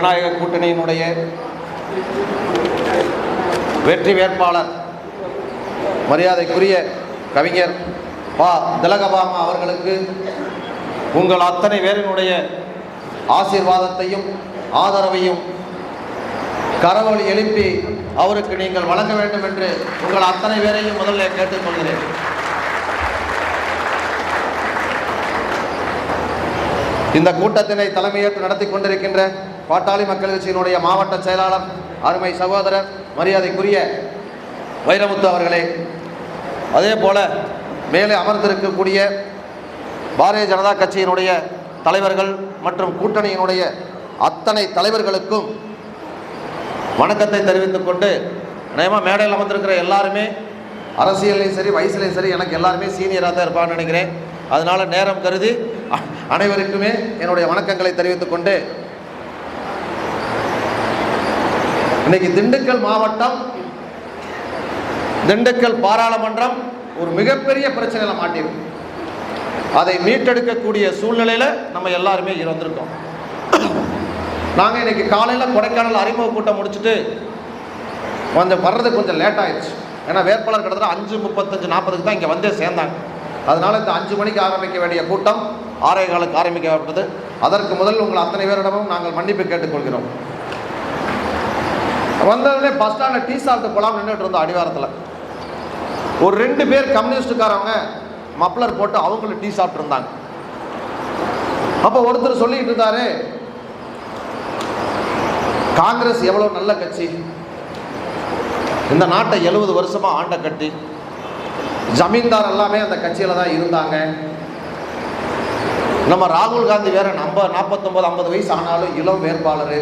ஜனநாயக கூட்டணியினுடைய வெற்றி வேட்பாளர் மரியாதைக்குரிய கவிஞர் பா. திலகபாமா அவர்களுக்கு உங்கள் அத்தனை பேரினுடைய ஆசீர்வாதத்தையும் ஆதரவையும் கரவொலி எழுப்பி அவருக்கு நீங்கள் வழங்க வேண்டும் என்று உங்கள் அத்தனை பேரையும் முதல்ல கேட்டுக்கொள்கிறேன் இந்த கூட்டத்தினை தலைமையேற்று நடத்தி கொண்டிருக்கின்ற பாட்டாளி மக்கள் கட்சியினுடைய மாவட்ட செயலாளர் அருமை சகோதரர் மரியாதைக்குரிய வைரமுத்து அவர்களே அதே போல் மேலே அமர்ந்திருக்கக்கூடிய பாரதிய ஜனதா கட்சியினுடைய தலைவர்கள் மற்றும் கூட்டணியினுடைய அத்தனை தலைவர்களுக்கும் வணக்கத்தை தெரிவித்துக் கொண்டு நயமாக மேடையில் அமர்ந்திருக்கிற எல்லாருமே அரசியல்லையும் சரி வயசுலையும் சரி எனக்கு எல்லாருமே சீனியராக தான் இருப்பான்னு நினைக்கிறேன். அதனால நேரம் கருதி அனைவருக்குமே என்னுடைய வணக்கங்களை தெரிவித்துக் கொண்டு இன்னைக்கு திண்டுக்கல் மாவட்டம் திண்டுக்கல் பாராளுமன்றம் ஒரு மிகப்பெரிய பிரச்சனையில் மாட்டிருக்கு அதை மீட்டெடுக்கக்கூடிய சூழ்நிலையில் நம்ம எல்லாருமே இருந்திருக்கோம் நாங்கள் இன்னைக்கு காலையில் கொடைக்கானல் அறிமுக கூட்டம் முடிச்சுட்டு கொஞ்சம் வர்றது கொஞ்சம் லேட் ஆயிடுச்சு. ஏன்னா வேட்பாளர் கிட்டத்தட்ட அஞ்சு முப்பத்தஞ்சு நாற்பதுக்கு தான் இங்கே வந்தே சேர்ந்தாங்க. அதனால் இந்த அஞ்சு மணிக்கு ஆரம்பிக்க வேண்டிய கூட்டம் ஆறே காலுக்கு ஆரம்பிக்கப்பட்டது. அதற்கு முதல் உங்கள் அத்தனை பேரிடமும் நாங்கள் மன்னிப்பு கேட்டுக்கொள்கிறோம். வந்தவுடனே பஸ் ஸ்டாண்டில் டீ சாப்பிட்டு போகலாம் நின்றுட்டு இருந்தோம் அடிவாரத்தில். ஒரு ரெண்டு பேர் கம்யூனிஸ்டுக்காரவங்க மப்ளர் போட்டு அவங்களும் டீ சாப்பிட்ருந்தாங்க அப்போ ஒருத்தர் சொல்லிட்டு இருந்தாரு காங்கிரஸ் எவ்வளோ நல்ல கட்சி. இந்த நாட்டை எழுபது வருஷமாக ஆண்ட கட்டி. ஜமீன்தார் எல்லாமே அந்த கட்சியில் தான் இருந்தாங்க. நம்ம ராகுல் காந்தி வேற நம்ம நாற்பத்தொம்பது ஐம்பது வயசு ஆனாலும் இளம் வேட்பாளர்.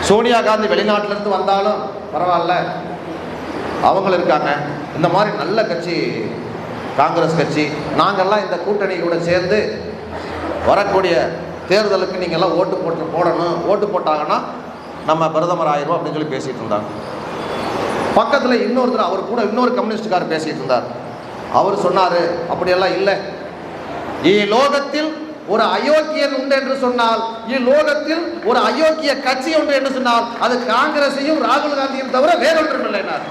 சோனியா காந்தி வெளிநாட்டிலேருந்து வந்தாலும் பரவாயில்ல. அவங்களும் இருக்காங்க. இந்த மாதிரி நல்ல கட்சி காங்கிரஸ் கட்சி. நாங்கள்லாம் இந்த கூட்டணி கூட சேர்ந்து வரக்கூடிய தேர்தலுக்கு நீங்கள்லாம் ஓட்டு போட்டு போடணும். ஓட்டு போட்டாங்கன்னா நம்ம பிரதமர் ஆயிரும் அப்படின்னு சொல்லி பேசிகிட்டு இருந்தாங்க. பக்கத்தில் இன்னொருத்தர் அவர் கூட இன்னொரு கம்யூனிஸ்டுக்கார் பேசிகிட்டு இருந்தார். அவர் சொன்னார் அப்படியெல்லாம் இல்லை. லோகத்தில் ஒரு அயோக்கியன் உண்டு என்று சொன்னால் இலோகத்தில் ஒரு அயோக்கிய கட்சி உண்டு என்று சொன்னால் அது காங்கிரஸையும் ராகுல் காந்தியும் தவிர வேறொன்றும் இல்லைனார்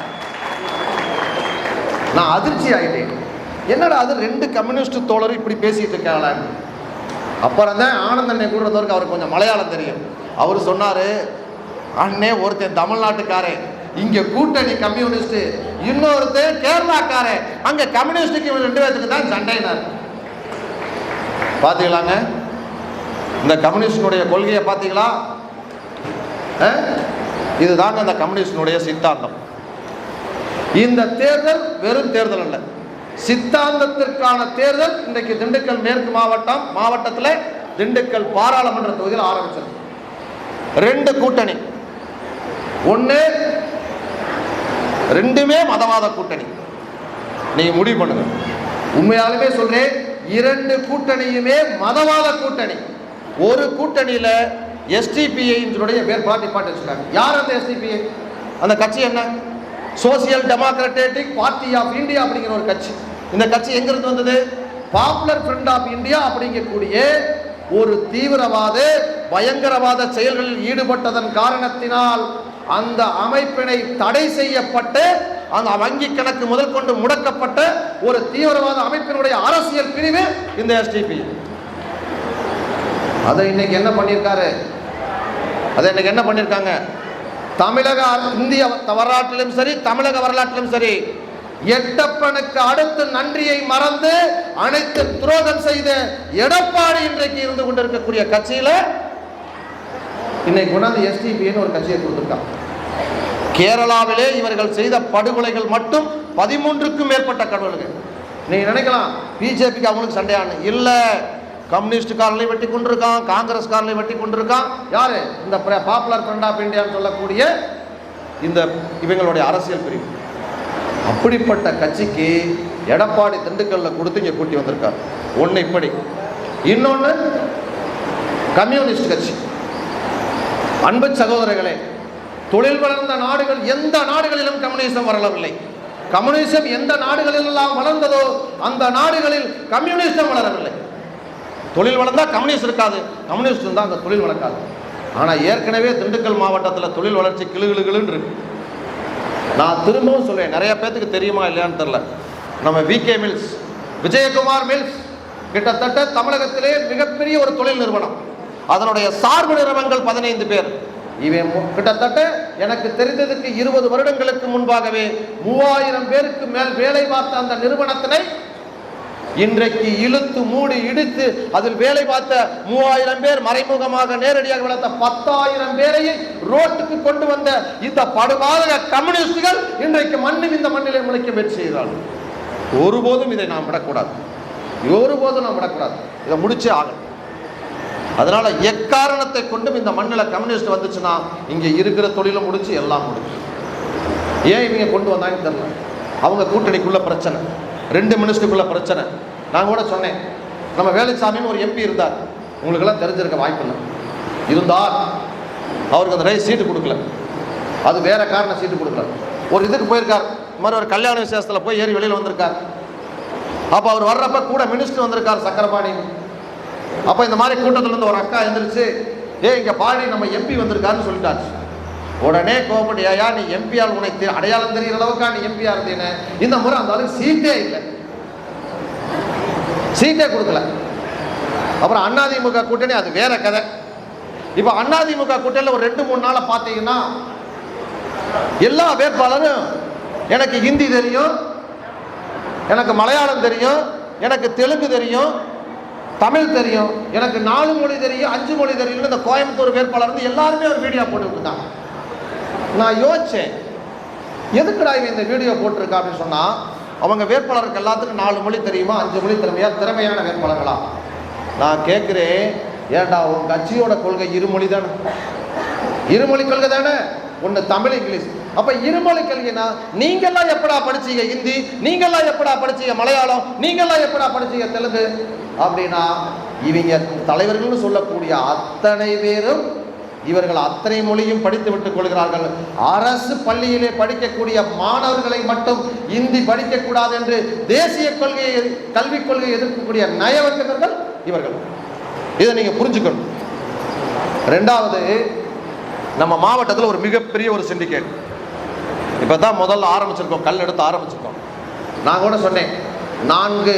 நான் அதிர்ச்சி ஆகிட்டேன் என்னடா அது ரெண்டு கம்யூனிஸ்ட் தோழர் இப்படி பேசிட்டு இருக்காங்களா? அப்புறம் தான் ஆனந்தண்ணை கூடுறதவருக்கு அவருக்கு கொஞ்சம் மலையாளம் தெரியும். அவர் சொன்னார் அண்ணே ஒருத்தன் தமிழ்நாட்டுக்காரன் இங்கே கூட்டணி கம்யூனிஸ்ட் இன்னொருத்தன் கேரளாக்காரன் அங்கே கம்யூனிஸ்டுக்கு ரெண்டு பேர்த்துக்கு தான் சண்டைனார். பார்த்தீங்களாங்க இந்த கம்யூனிஸ்டினுடைய கொள்கையை பார்த்தீங்களா அஹ்? இதுதாங்க அந்த கம்யூனிஸ்டினுடைய சித்தாந்தம். இந்த தேர்தல் வெறும் தேர்தல் அல்ல. சித்தாந்தத்திற்கான தேர்தல் இன்றைக்கு திண்டுக்கல் மேற்கு மாவட்டம் மாவட்டத்தில் திண்டுக்கல் பாராளுமன்ற தொகுதியில் ஆரம்பிச்சது. ரெண்டு கூட்டணி. ஒன்று ரெண்டுமே மதவாத கூட்டணி. நீங்கள் முடிவு பண்ணுங்க. உண்மையாலுமே சொல்றேன் இரண்டு கூட்டணியுமே மதவாத கூட்டணி. ஒரு கூட்டணியில எஸ்டிபிஐனுடைய பேர் பார்ட்டி பாட்டு வச்சுருக்காங்க. யார் அந்த எஸ்டிபிஐ அந்த கட்சி என்ன? Social democratic party of India அப்படிங்கிற ஒரு கட்சி. இந்த கட்சி எங்கிருந்து வந்தது? பாப்புலர் ஃப்ரண்ட் ஆஃப் இந்தியா அப்படிங்கக்கூடிய ஒரு தீவிரவாத பயங்கரவாத செயல்களில் ஈடுபட்டதன் காரணத்தினால் அந்த அமைப்பினை தடை செய்யப்பட்டு அந்த வங்கி கணக்கு முதல் கொண்டு முடக்கப்பட்ட ஒரு தீவிரவாத அமைப்பினுடைய அரசியல் பிரிவு இந்த எஸ்டிபி அதை இன்னைக்கு என்ன பண்ணியிருக்காரு? அதை இன்னைக்கு என்ன பண்ணியிருக்காங்க? தமிழக இந்திய வரலாற்றிலும் சரி தமிழக வரலாற்றிலும் சரி எட்டப்பனுக்கு அடுத்து நன்றியை மறந்து அனைத்து துரோகம் செய்த எடப்பாடி இன்றைக்கு இருந்து கொண்டிருக்கக்கூடிய கட்சியில இன்னைக்கு கொண்டாந்து எஸ்டிபின்னு ஒரு கட்சியை கொடுத்துருக்காங்க. கேரளாவிலே இவர்கள் செய்த படுகொலைகள் மட்டும் பதிமூன்றுக்கும் மேற்பட்ட கடவுள்கள். நீங்கள் நினைக்கலாம் பிஜேபிக்கு அவங்களுக்கு சண்டையானு இல்லை கம்யூனிஸ்டுக்காரர்களையும் வெட்டி கொண்டிருக்கான் காங்கிரஸ்காரர்களையும் வெட்டி கொண்டிருக்கான். யாரு? இந்த பாப்புலர் ஃப்ரண்ட் ஆஃப் இந்தியான்னு சொல்லக்கூடிய இந்த இவங்களுடைய அரசியல் பிரிவு. அப்படிப்பட்ட கட்சிக்கு எடப்பாடி திண்டுக்கல்ல கொடுத்து இங்கே கூட்டி வந்திருக்கார். ஒன்று இப்படி. இன்னொன்று கம்யூனிஸ்ட் கட்சி. அன்பு சகோதரர்களே தொழில் வளர்ந்த நாடுகள் எந்த நாடுகளிலும் கம்யூனிசம் வரலவில்லை கம்யூனிசம் எந்த நாடுகளிலெல்லாம் வளர்ந்ததோ அந்த நாடுகளில் கம்யூனிசம் வளரவில்லை. தொழில் வளர்ந்தால் கம்யூனிஸ்ட் இருக்காது. கம்யூனிஸ்ட் இருந்தால் அந்த தொழில் வளர்க்காது. ஆனால் ஏற்கனவே திண்டுக்கல் மாவட்டத்தில் தொழில் வளர்ச்சி கிளு இருக்கு. நான் திரும்பவும் சொல்லுவேன் நிறைய பேத்துக்கு தெரியுமா இல்லையான்னு தெரில நம்ம விகே மில்ஸ் விஜயகுமார் மில்ஸ் கிட்டத்தட்ட தமிழகத்திலே மிகப்பெரிய ஒரு தொழில் நிறுவனம். அதனுடைய சார்பு நிறுவனங்கள் பதினைந்து பேர். இவன் கிட்டத்தட்ட எனக்கு தெரிந்ததுக்கு இருபது வருடங்களுக்கு முன்பாகவே மூவாயிரம் பேருக்கு மேல் வேலை பார்த்த அந்த நிறுவனத்தினை இன்றைக்கு இழுத்து மூடி இடித்து அதில் வேலை பார்த்த மூவாயிரம் பேர் மறைமுகமாக நேரடியாக வளர்த்த பத்தாயிரம் பேரையும் ரோட்டுக்கு கொண்டு வந்த இந்த படுபாதக கம்யூனிஸ்டுகள் இன்றைக்கு மண்ணும் இந்த மண்ணிலே முளைக்க முயற்சி செய்கிறார்கள். ஒருபோதும் இதை நாம் விடக்கூடாது. ஒருபோதும் நாம் விடக்கூடாது. இதை முடிச்சே ஆகணும். அதனால எக்காரணத்தை கொண்டும் இந்த மண்ணில் கம்யூனிஸ்ட் வந்துச்சுன்னா இங்கே இருக்கிற தொழிலும் முடிச்சு எல்லாம் முடிச்சு ஏன் இவங்க கொண்டு வந்தாங்கன்னு தெரியல. அவங்க கூட்டணிக்குள்ள பிரச்சனை. ரெண்டு மினிஸ்டருக்குள்ள பிரச்சனை. நான் கூட சொன்னேன் நம்ம வேலுச்சாமின்னு ஒரு எம்பி இருந்தார். உங்களுக்கெல்லாம் தெரிஞ்சிருக்க வாய்ப்பு இல்லை. இருந்தால் அவருக்கு அந்த ரைஸ் சீட்டு கொடுக்கல. அது வேற காரணம் சீட்டு கொடுக்கல. ஒரு இதுக்கு போயிருக்கார். மாதிரி ஒரு கல்யாண விசேஷத்தில் போய் ஏறி வெளியில் வந்திருக்கார். அப்போ அவர் வர்றப்ப கூட மினிஸ்டர் வந்திருக்கார் சக்கரபாணி. அப்போ இந்த மாதிரி கூட்டத்தில் இருந்து ஒரு அக்கா எழுந்திரிச்சு ஏ இங்கே பாடி நம்ம எம்பி வந்திருக்காருன்னு சொல்லிட்டாச்சு. உடனே கோபப்பட்டு ஏயா நீ எம்பியால் உனக்கு அடையாளம் தெரிகிற அளவுக்கா நீ எம்பியா இருந்தீன்னு? இந்த முறை அந்த அளவுக்கு சீட்டே இல்லை. சீட்டே கொடுக்கல. அப்புறம் அண்ணாதிமுக கூட்டணி அது வேற கதை. இப்போ அண்ணாதிமுக கூட்டணியில் ஒரு ரெண்டு மூணு நாளை பார்த்தீங்கன்னா எல்லா வேட்பாளரும் எனக்கு ஹிந்தி தெரியும் எனக்கு மலையாளம் தெரியும் எனக்கு தெலுங்கு தெரியும் தமிழ் தெரியும் எனக்கு நாலு மொழி தெரியும் அஞ்சு மொழி தெரியும் இந்த கோயம்புத்தூர் வேட்பாளர் வந்து எல்லாருமே ஒரு வீடியோ போட்டு நான் யோசிச்சேன் எதுக்குடா இவன் இந்த வீடியோ போட்டிருக்கா அப்படின்னு சொன்னால் அவங்க வேட்பாளருக்கு எல்லாத்துக்கும் நாலு மொழி தெரியுமா அஞ்சு மொழி திறமையா திறமையான வேட்பாளர்களா? நான் கேட்குறேன் ஏன்டா உன் கட்சியோட கொள்கை இருமொழி தானே? இருமொழி கொள்கை தானே? ஒன்று தமிழ் இங்கிலீஷ். அப்ப இருமொழி கல்வினா நீங்கெல்லாம் எப்படா படிச்சீங்க ஹிந்தி நீங்கெல்லாம் எப்படா படிச்சீங்க மலையாளம்? நீங்கெல்லாம் எப்படா படிச்சீங்க தெலுங்கு? அப்படின்னா இவங்க தலைவர்கள்னு சொல்லக்கூடிய அத்தனை பேரும் இவர்கள் அத்தனை மொழியும் படித்து விட்டுக் கொள்கிறார்கள். அரசு பள்ளியிலே படிக்கக்கூடிய மாணவர்களை மட்டும் இந்தி படிக்கக்கூடாது என்று தேசிய கொள்கையை கல்விக் கொள்கையை எதிர்க்கக்கூடிய நயவஞ்சகர்கள் இவர்கள். இதை நீங்க புரிஞ்சுக்கணும். ரெண்டாவது நம்ம மாவட்டத்தில் ஒரு மிகப்பெரிய ஒரு சிண்டிகேட் இப்போ தான் முதல்ல ஆரம்பிச்சிருக்கோம் கல் எடுத்து ஆரம்பிச்சிருக்கோம். நான் கூட சொன்னேன் நான்கு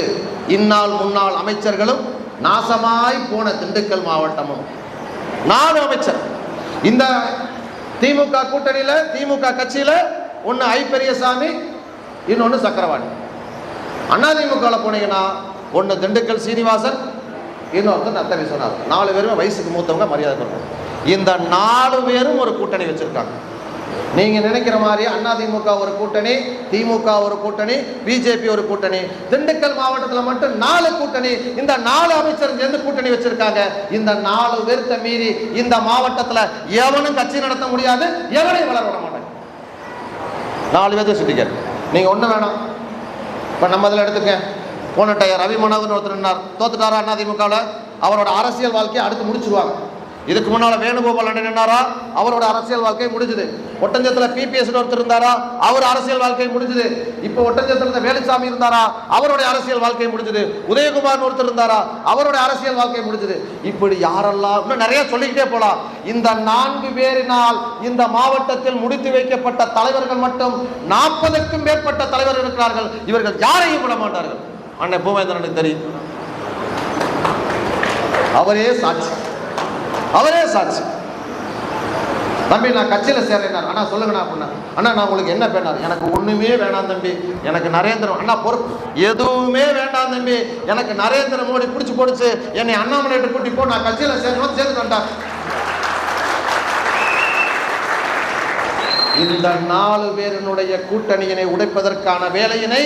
இந்நாள் முன்னாள் அமைச்சர்களும் நாசமாய் போன திண்டுக்கல் மாவட்டமும். நாலு அமைச்சர். இந்த திமுக கூட்டணியில் திமுக கட்சியில் ஒன்று ஐ பெரியசாமி இன்னொன்று சக்கரவாணி. அதிமுகவில் போனீங்கன்னா ஒன்று திண்டுக்கல் சீனிவாசன் இன்னொருத்தர் நத்த விஸ்வநாதன். நாலு பேருமே வயசுக்கு மூத்தவங்க மரியாதை கொடுக்கணும் இந்த நாலு பேரும் ஒரு கூட்டணி வச்சுருக்காங்க. நீங்க நினைக்கிற மாதிரி அதிமுக ஒரு கூட்டணி திமுக ஒரு கூட்டணி பிஜேபி ஒரு கூட்டணி. திண்டுக்கல் மாவட்டத்தில் மட்டும் நாலு கூட்டணி. இந்த நாலு அமைச்சர் சேர்ந்து கூட்டணி வச்சிருக்காங்க. இந்த நாலு பேர்த்த மீறி இந்த மாவட்டத்தில் எவனும் கட்சி நடத்த முடியாது எவனையும் வளர விட மாட்டாங்க. நாலு பேர்த்த சுட்டிக்காரு நீங்க ஒண்ணு வேணாம். இப்போ நம்ம இதில் எடுத்துக்க. போன டயர் ரவி மனோகர் ஒருத்தர் இருந்தார் தோத்துட்டாரா அதிமுகவில் அவரோட அரசியல் வாழ்க்கையை அடுத்து முடிச்சிருவாங்க. இதுக்கு முன்னால் வேணுகோபால் அண்ணன் நின்னாரா? அவரோட அரசியல் வாழ்க்கை முடிஞ்சுது. ஒட்டஞ்சத்தில் பிபிஎஸ் ஒருத்தர் இருந்தாரா? அவர் அரசியல் வாழ்க்கை முடிஞ்சுது. இப்போ ஒட்டஞ்சத்தில் இருந்த வேலுசாமி இருந்தாரா? அவருடைய அரசியல் வாழ்க்கை முடிஞ்சுது. உதயகுமார் ஒருத்தர் இருந்தாரா? அவருடைய அரசியல் வாழ்க்கை முடிஞ்சுது. இப்படி யாரெல்லாம் இன்னும் நிறைய சொல்லிக்கிட்டே போலாம். இந்த நான்கு பேரினால் இந்த மாவட்டத்தில் முடித்து வைக்கப்பட்ட தலைவர்கள் மட்டும் நாற்பதுக்கும் மேற்பட்ட தலைவர்கள் இருக்கிறார்கள். இவர்கள் யாரையும் விட மாட்டார்கள். அண்ணன் பூமேந்திரனுக்கு தெரியும். அவரே சாட்சி. அவரே சாட்சி. தம்பி நான் கட்சியில் சேர்றேன் அண்ணா சொல்லுங்கண்ணா அப்படின்னா. அண்ணா நான் உங்களுக்கு என்ன பேனார் எனக்கு ஒன்றுமே வேணாம் தம்பி. எனக்கு நரேந்திர அண்ணா பொறுப்பு. எதுவுமே வேண்டாம் தம்பி. எனக்கு நரேந்திர மோடி பிடிச்சி போடுச்சு. என்னை அண்ணாமலையிட்ட கூட்டி போ நான் கட்சியில் சேரணும் சேர்ந்துட்டா இந்த நாலு பேரினுடைய கூட்டணியினை உடைப்பதற்கான வேலையினை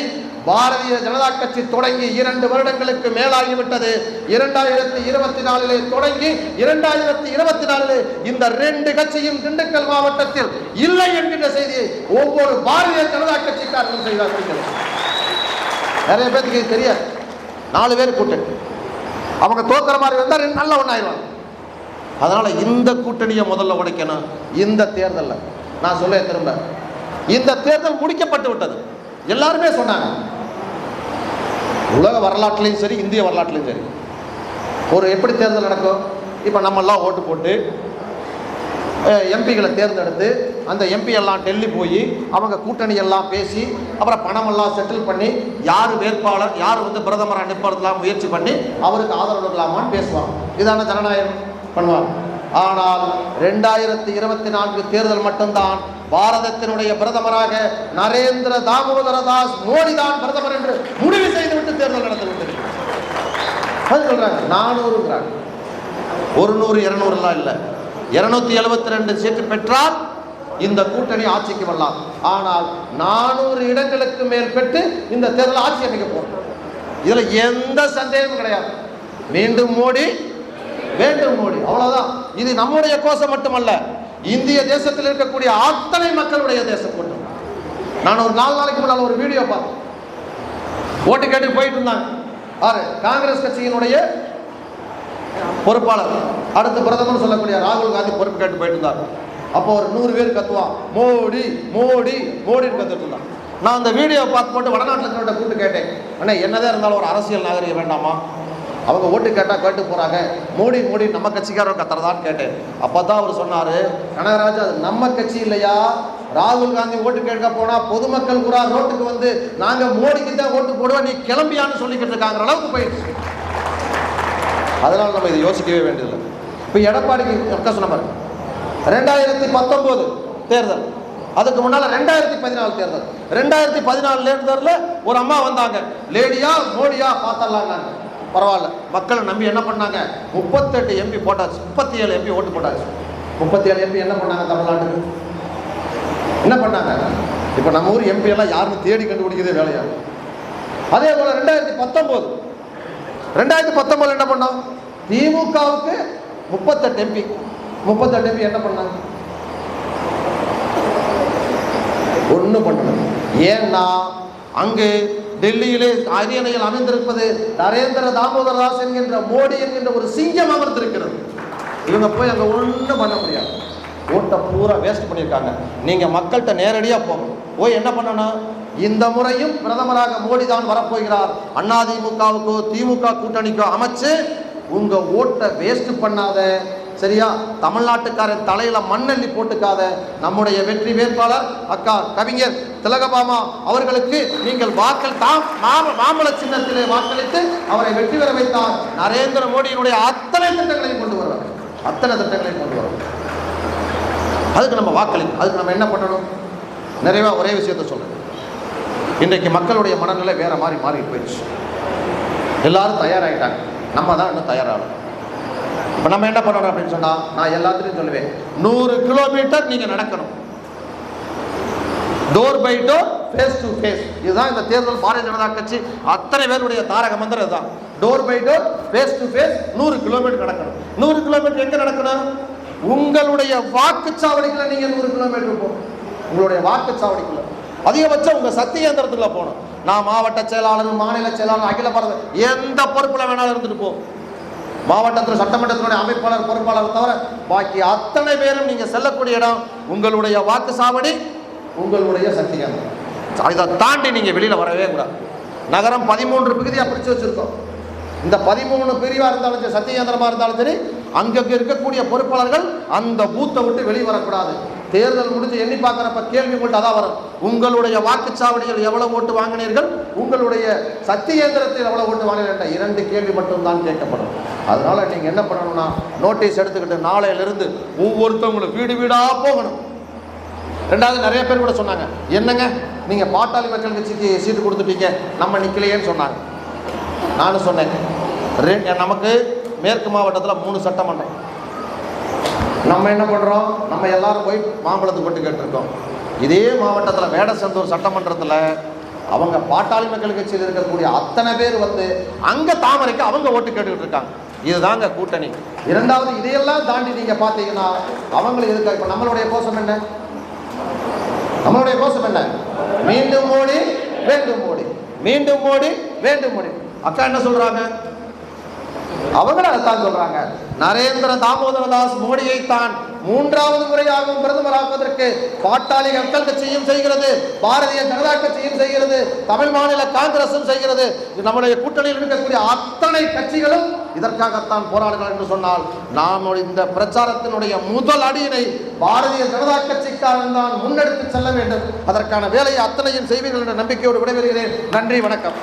பாரதிய ஜனதா கட்சி தொடங்கி இரண்டு வருடங்களுக்கு மேலாகிவிட்டது. இரண்டாயிரத்தி இருபத்தி நாலிலே தொடங்கி இரண்டாயிரத்தி இருபத்தி நாலிலே இந்த ரெண்டு கட்சியும் திண்டுக்கல் மாவட்டத்தில் இல்லை என்கின்ற செய்தியை ஒவ்வொரு பாரதிய ஜனதா கட்சிக்காரர்களும் செய்தார்கள். நிறைய பேருக்கு இது தெரியாது. நாலு பேர் கூட்டணி. அவங்க தோக்குற மாதிரி இருந்தால் ரெண்டு நல்ல ஒன்றாயிருவாங்க அதனால் இந்த கூட்டணியை முதல்ல உடைக்கணும். இந்த தேர்தலில். நான் சொல்ல திரும்ப. இந்த தேர்தல் முடிக்கப்பட்டு விட்டது. எல்லாருமே சொன்னாங்க. உலக வரலாற்றுலையும் சரி இந்திய வரலாற்றுலையும் சரி. ஒரு எப்படி தேர்தல் நடக்கும்? இப்போ நம்மெல்லாம் ஓட்டு போட்டு எம்பிகளை தேர்ந்தெடுத்து அந்த எம்பி எல்லாம் டெல்லி போய் அவங்க கூட்டணி எல்லாம் பேசி அப்புறம் பணமெல்லாம் செட்டில் பண்ணி யார் வேட்பாளர் யார் வந்து பிரதமராக நிற்பதெல்லாம் முயற்சி பண்ணி அவருக்கு ஆதரவு இல்லாமான்னு பேசுவாங்க. இதான ஜனநாயகம் பண்ணுவாங்க. ஆனால் ரெண்டாயிரத்தி இருபத்தி நான்கு தேர்தல் மட்டும்தான் பாரதத்தினுடைய பிரதமராக நரேந்திர தாமோதர தாஸ் மோடி தான் பிரதமர் என்று முடிவு செய்து செய்துவிட்டு தேர்தல் நடந்து விட்டது அது சொல்றாங்க நானூறுங்கிறாங்க ஒரு நூறு இருநூறுலாம் இல்லை. இருநூத்தி எழுபத்தி ரெண்டு சீட்டு பெற்றால் இந்த கூட்டணி ஆட்சிக்கு வரலாம். ஆனால் நானூறு இடங்களுக்கு மேல் பெற்று இந்த தேர்தல் ஆட்சி அமைக்க போறோம். இதுல எந்த சந்தேகமும் கிடையாது. மீண்டும் மோடி வேண்டும் மோடி. அவ்வளவுதான். இது நம்முடைய கோஷம் மட்டுமல்ல. இந்திய தேசத்தில் இருக்கக்கூடிய அத்தனை மக்களுடைய தேசம் கூட்டம் நான் ஒரு நாலு நாளைக்கு முன்னால் ஒரு வீடியோ பார்த்தேன். ஓட்டு கேட்டு போயிட்டு இருந்தாங்க. ஆறு காங்கிரஸ் கட்சியினுடைய பொறுப்பாளர். அடுத்து பிரதமர் சொல்லக்கூடிய ராகுல் காந்தி பொறுப்பு கேட்டு போயிட்டு இருந்தார். அப்போ ஒரு நூறு பேர் கத்துவான். மோடி மோடி மோடின்னு கத்துட்டு இருந்தான். நான் அந்த வீடியோ பார்த்து போட்டு வடநாட்டில் இருக்கிறவங்க கூப்பிட்டு கேட்டேன். அண்ணா என்னதான் இருந்தாலும் ஒரு அரசியல் நாகரிகம் வேண்டாமா? அவங்க ஓட்டு கேட்டால் கேட்டு போகிறாங்க மோடி மோடி நம்ம கட்சிக்காரர் கத்துறதான்னு கேட்டேன். அப்போ தான் அவர் சொன்னார் கனகராஜ் அது நம்ம கட்சி இல்லையா? ராகுல் காந்தி ஓட்டு கேட்க போனால் பொதுமக்கள் கூட ரோட்டுக்கு வந்து நாங்கள் மோடிக்கு தான் ஓட்டு போடுவோம் நீ கிளம்பியான்னு சொல்லிக்கிட்டு இருக்காங்கிற அளவுக்கு போயிடுச்சு. அதனால் நம்ம இதை யோசிக்கவே வேண்டியதில்லை. இப்போ எடப்பாடிக்கு அக்கா சொன்ன பாருங்க. ரெண்டாயிரத்தி பத்தொம்போது தேர்தல். அதுக்கு முன்னால் ரெண்டாயிரத்தி பதினாலு தேர்தல். ரெண்டாயிரத்தி பதினாலு தேர்தலில் ஒரு அம்மா வந்தாங்க. லேடியா மோடியா பார்த்தரலாங்க பரவாயில்ல. மக்களை நம்பி என்ன பண்ணாங்க? முப்பத்தெட்டு எம்பி போட்டாச்சு. முப்பத்தி ஏழு எம்பி ஓட்டு போட்டாச்சு. முப்பத்தி ஏழு எம்பி என்ன பண்ணாங்க தமிழ்நாட்டுக்கு? என்ன பண்ணாங்க? இப்போ நம்ம ஊர் எம்பி எல்லாம் யாருன்னு தேடி கண்டுபிடிக்கிறதே வேலையா? அதே போல் ரெண்டாயிரத்தி பத்தொம்போது. ரெண்டாயிரத்தி பத்தொன்பது என்ன பண்ணோம்? திமுகவுக்கு முப்பத்தெட்டு எம்பி முப்பத்தெட்டு எம்பி என்ன பண்ணாங்க? ஒன்றும் பண்ணல ஏன்னா அங்கு டெல்லியிலே அரியணையில் அமைந்திருப்பது நரேந்திர தாமோதர தாஸ் என்கின்ற மோடி என்கின்ற ஒரு சிங்கம் அமர்ந்திருக்கிறது. இவங்க போய் அங்கே ஒன்றும் பண்ண முடியாது. ஓட்டை பூரா வேஸ்ட் பண்ணியிருக்காங்க. நீங்கள் மக்கள்கிட்ட நேரடியாக போகணும் போய் என்ன பண்ணணும்? இந்த முறையும் பிரதமராக மோடி தான் வரப்போகிறார். அதிமுகவுக்கோ திமுக கூட்டணிக்கோ அமைச்சு உங்க ஓட்டை வேஸ்ட் பண்ணாத சரியா? தமிழ்நாட்டுக்காரன் தலையில மண்ணள்ளி போட்டுக்காத நம்முடைய வெற்றி வேட்பாளர் அக்கா கவிஞர் திலகபாமா அவர்களுக்கு நீங்கள் வாக்கள் தாம் மாம சின்னத்திலே வாக்களித்து அவரை வெற்றி பெற வைத்தார் நரேந்திர மோடியினுடைய அத்தனை திட்டங்களையும் கொண்டு வருவார். அத்தனை திட்டங்களையும் கொண்டு வருவார். அதுக்கு நம்ம வாக்களிக்கணும் அதுக்கு நம்ம என்ன பண்ணணும்? நிறைவா ஒரே விஷயத்த சொல்றேன் இன்றைக்கு மக்களுடைய மனநிலை வேறு மாதிரி மாறி போயிடுச்சு. எல்லாரும் தயாராகிட்டாங்க நம்ம தான் இன்னும் தயாராகணும். இப்போ நம்ம என்ன பண்ணணும் அப்படின்னு சொன்னால் நான் எல்லாத்துலேயும் சொல்லுவேன் நூறு கிலோமீட்டர் நீங்கள் நடக்கணும். Door by door face to face இதுதான் இந்த தேர்தல் பாரதிய ஜனதா கட்சி அத்தனை பேருடைய தாரக மந்திரம் இதுதான். Door by door face to face நூறு கிலோமீட்டர் நடக்கணும். நூறு கிலோமீட்டர் எங்கே நடக்கணும்? உங்களுடைய வாக்குச்சாவடிக்குள்ள நீங்க நூறு கிலோமீட்டர் போகணும். உங்களுடைய வாக்குச்சாவடிக்குள்ள. அதிகபட்சம் உங்க சத்தியந்திரத்துக்குள்ள போகணும். நான் மாவட்ட செயலாளர் மாநில செயலாளர் அகில பாரத எந்த பொறுப்புல வேணாலும் இருந்துட்டு போ. மாவட்டத்தில் சட்டமன்றத்தினுடைய அமைப்பாளர் பொறுப்பாளர் தவிர பாக்கி அத்தனை பேரும் நீங்க செல்லக்கூடிய இடம் உங்களுடைய வாக்கு சாவடி உங்களுடைய சக்தி கேந்திரம் இதை தாண்டி நீங்க வெளியில வரவே கூடாது. நகரம் பதிமூன்று பகுதியாக பிரிச்சு வச்சிருக்கோம். இந்த பதிமூணு பிரிவா இருந்தாலும் சரி சத்தியந்திரமா இருந்தாலும் சரி அங்கங்கே இருக்கக்கூடிய பொறுப்பாளர்கள் அந்த பூத்தை விட்டு வெளியே வரக்கூடாது. தேர்தல் முடிஞ்சு எண்ணி பார்க்குறப்ப கேள்வி உங்கள்கிட்ட அதான் வரும். உங்களுடைய வாக்குச்சாவடிகள் எவ்வளவு ஓட்டு வாங்கினீர்கள்? உங்களுடைய சத்தியேந்திரத்தில் எவ்வளவு ஓட்டு வாங்கினீர்கள் இரண்டு கேள்வி மட்டும்தான் கேட்கப்படும். அதனால் நீங்கள் என்ன பண்ணணும்னா நோட்டீஸ் எடுத்துக்கிட்டு நாளையிலிருந்து ஒவ்வொருத்தவங்களும் வீடு வீடாக போகணும். ரெண்டாவது நிறைய பேர் கூட சொன்னாங்க என்னங்க? நீங்கள் பாட்டாளி மக்கள் கட்சிக்கு சீட்டு கொடுத்துட்டீங்க. நம்ம நிற்கலையேன்னு சொன்னாங்க. நானும் சொன்னேன் நமக்கு மேற்கு மாவட்டத்தில் மூணு சட்டமன்றம். நம்ம என்ன பண்ணுறோம் நம்ம எல்லாரும் போய் மாம்பழத்துக்கு கொட்டு கேட்டிருக்கோம். இதே மாவட்டத்தில் வேடசந்தூர் சட்டமன்றத்தில் அவங்க பாட்டாளி மக்கள் கட்சியில் இருக்கக்கூடிய அத்தனை பேர் வந்து அங்கே தாமரைக்கு அவங்க ஓட்டு கேட்டுக்கிட்டு இருக்காங்க. இதுதாங்க கூட்டணி. இரண்டாவது இதையெல்லாம் தாண்டி நீங்கள் பார்த்தீங்கன்னா அவங்களுக்கு இருக்க இப்போ நம்மளுடைய கோஷம் என்ன? நம்மளுடைய கோஷம் என்ன? மீண்டும் மோடி வேண்டும் மோடி மீண்டும் மோடி வேண்டும் மோடி அக்கா என்ன சொல்கிறாங்க அவங்களும் அதைத்தான் சொல்றாங்க. நரேந்திர தாமோதரதாஸ் மோடியை தான் மூன்றாவது முறையாகவும் பிரதமராக்குவதற்கு பாட்டாளி மக்கள் கட்சியும் செய்கிறது பாரதிய ஜனதா கட்சியும் செய்கிறது தமிழ் மாநில காங்கிரசும் செய்கிறது. நம்முடைய கூட்டணியில் இருக்கக்கூடிய அத்தனை கட்சிகளும் இதற்காகத்தான் போராடுகிறார் என்று சொன்னால் நாம் இந்த பிரச்சாரத்தினுடைய முதல் அடியினை பாரதிய ஜனதா கட்சிக்காரன் தான் முன்னெடுத்து செல்ல வேண்டும். அதற்கான வேலையை அத்தனையும் செய்வீர்கள் என்ற நம்பிக்கையோடு விடைபெறுகிறேன். நன்றி வணக்கம்.